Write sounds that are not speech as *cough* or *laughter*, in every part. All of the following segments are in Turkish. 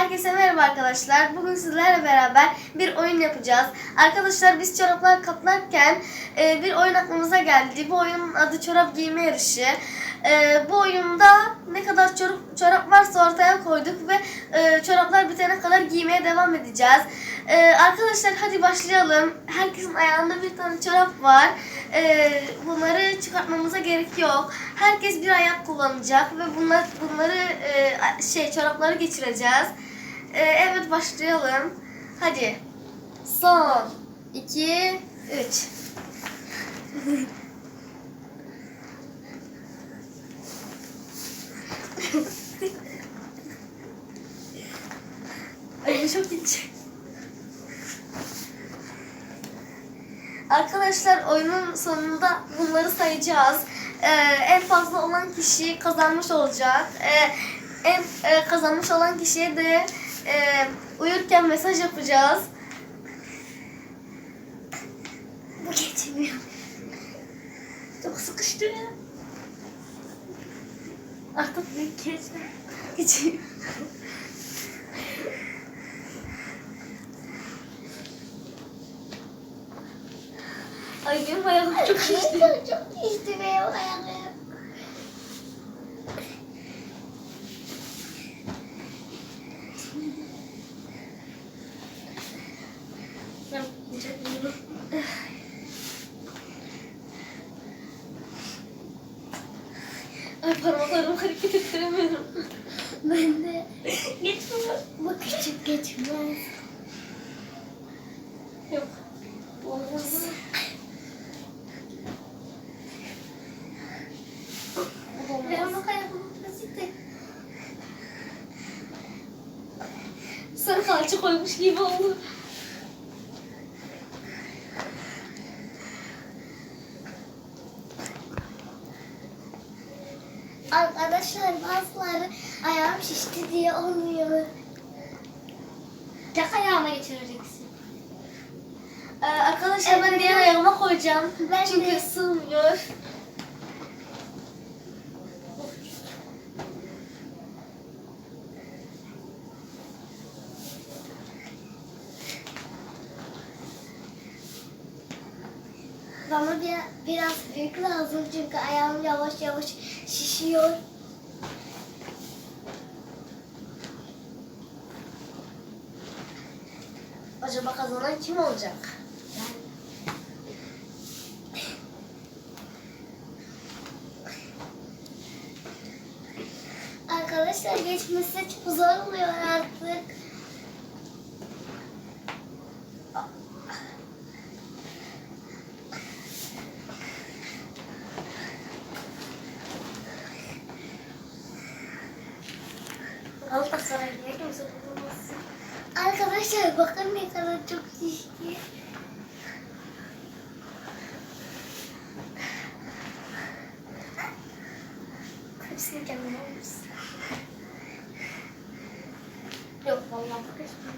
Herkese merhaba arkadaşlar. Bugün sizlerle beraber bir oyun yapacağız. Arkadaşlar biz çoraplar katlarken e, bir oyun aklımıza geldi. Bu oyunun adı çorap giyme yarışı. E, bu oyunda ne kadar çorap, çorap varsa ortaya koyduk ve e, çoraplar bitene kadar giymeye devam edeceğiz. E, arkadaşlar hadi başlayalım. Herkesin ayağında bir tane çorap var. E, bunları çıkartmamıza gerek yok. Herkes bir ayak kullanacak ve bunlar bunları e, şey çorapları geçireceğiz. E, evet başlayalım. Hadi. Son 2 3 *laughs* Ay bu çok ince. Arkadaşlar oyunun sonunda bunları sayacağız. Ee, en fazla olan kişi kazanmış olacak. Ee, en e, kazanmış olan kişiye de e, uyurken mesaj yapacağız. Bu geçmiyor. Çok sıkıştı. Artık büyük geçmiyor. Geçiyor. Ay benim ayağım çok şişti. çok şişti benim ayağım. Parmaklarımı hareket ettiremiyorum. Ben de *laughs* Geçmiyor. bu küçük geçmez. Yok. Olmaz. Sarı kalça koymuş gibi oldu. Arkadaşlar bazıları ayağım şişti diye olmuyor. Tek ayağıma geçireceksin. Ee, arkadaşlar ben diğer ayağıma koyacağım. Ben Çünkü de. sığmıyor. Bana bir, biraz büyük lazım çünkü ayağım yavaş yavaş şişiyor. Acaba kazanan kim olacak? Arkadaşlar geçmesi çok zor oluyor artık. Kimse bulunmasın. Arkadaşlar bakın ne kadar çok şişti. Hepsini almışsın. Yok vallahi bakışma.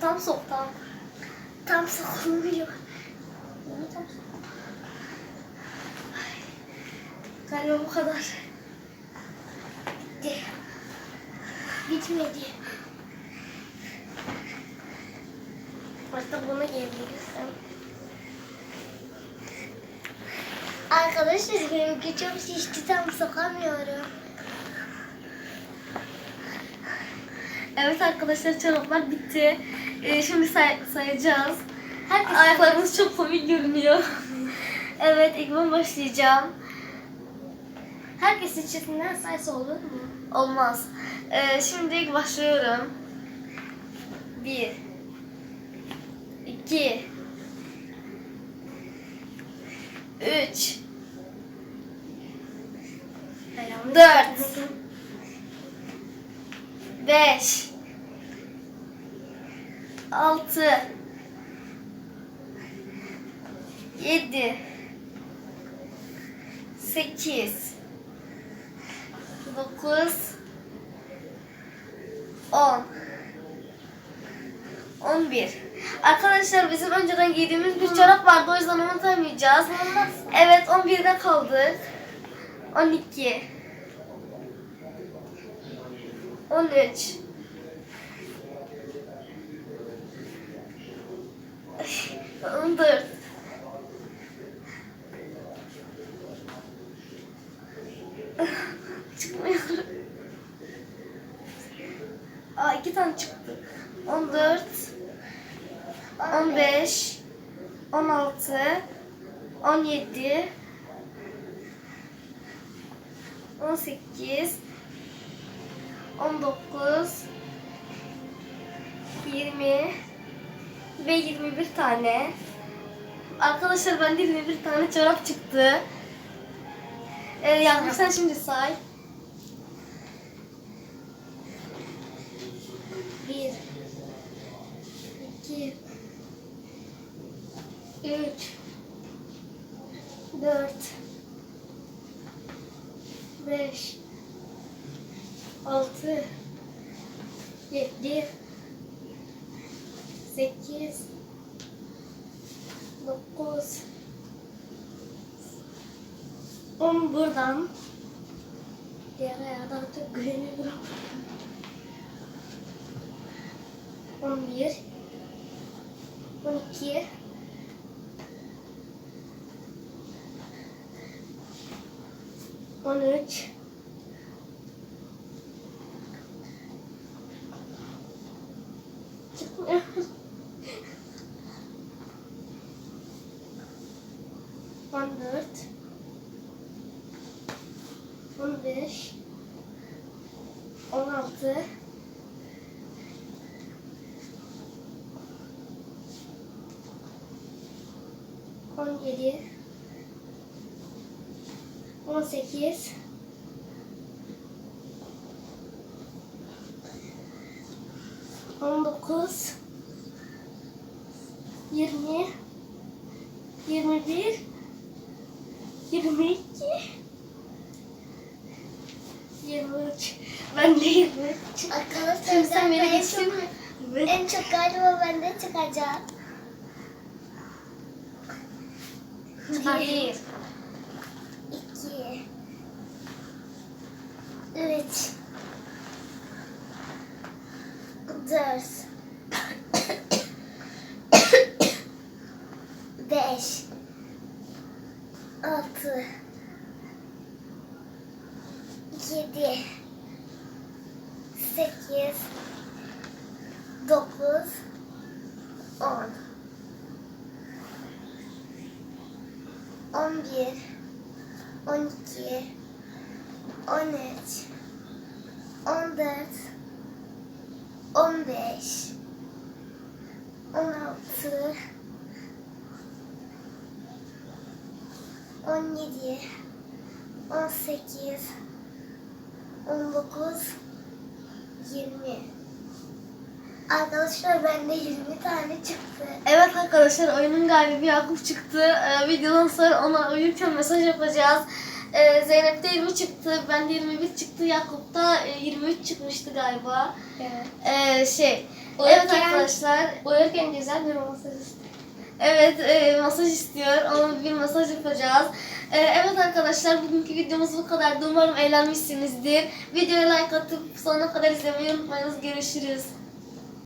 Tam sok tam. Tam sokulmuyor. Galiba bu kadar. Bitmedi. Artık bunu giyebiliriz. Arkadaşlar benimki çok şişti tam sokamıyorum. Evet arkadaşlar çoraplar bitti. Ee, şimdi say- sayacağız. Ayaklarımız çok komik görünüyor. evet ilk ben başlayacağım. Herkes içinden sayısı olur mu? Olmaz. Ee, şimdi başlıyorum. Bir. iki, Üç. Dört. Beş. Altı. Yedi. Sekiz. Dokuz. On. On bir. Arkadaşlar bizim önceden giydiğimiz bir çorap vardı o yüzden onu saymayacağız. Evet 11'de kaldık. 12 13 14 Çıkmıyor. Aa iki tane çıktı. 14 15 16 17 18 19 20 ve 21 tane. Arkadaşlar bende 21 tane çorap çıktı. Ee, Yağmur sen şimdi say. Bir, iki, üç, dört, beş, altı, yedi, sekiz, dokuz, On buradan. diğer ayağdan çok güveniyorum. 11 12, 13 Çıkmıyor. On dört, on beş, on altı, on yedi, on sekiz, on dokuz, yirmi, yirmi bir, yirmi iki, yirmi üç. Ben de yirmi üç. Arkadaşlar Şimdi sen beni mi? Evet. en çok galiba bende çıkacak. Hayır. İki, üç, dört, beş, altı, yedi, sekiz, dokuz, on, on bir, on iki, on üç, on dört, on beş, on altı, on yedi, on sekiz, on dokuz, yirmi. Arkadaşlar bende 20 tane çıktı. Evet arkadaşlar oyunun galibi Yakup çıktı. Ee, videodan sonra ona uyurken mesaj yapacağız. Ee, Zeynep'te 20 çıktı. Bende 21 çıktı. Yakup'ta e, 23 çıkmıştı galiba. Evet. Ee, şey. Uyurken- Evet arkadaşlar. Uyurken güzel bir masaj istedim. Evet e, masaj istiyor. Ona bir masaj yapacağız. Ee, evet arkadaşlar bugünkü videomuz bu kadardı. Umarım eğlenmişsinizdir. Videoya like atıp sonuna kadar izlemeyi unutmayınız. Görüşürüz.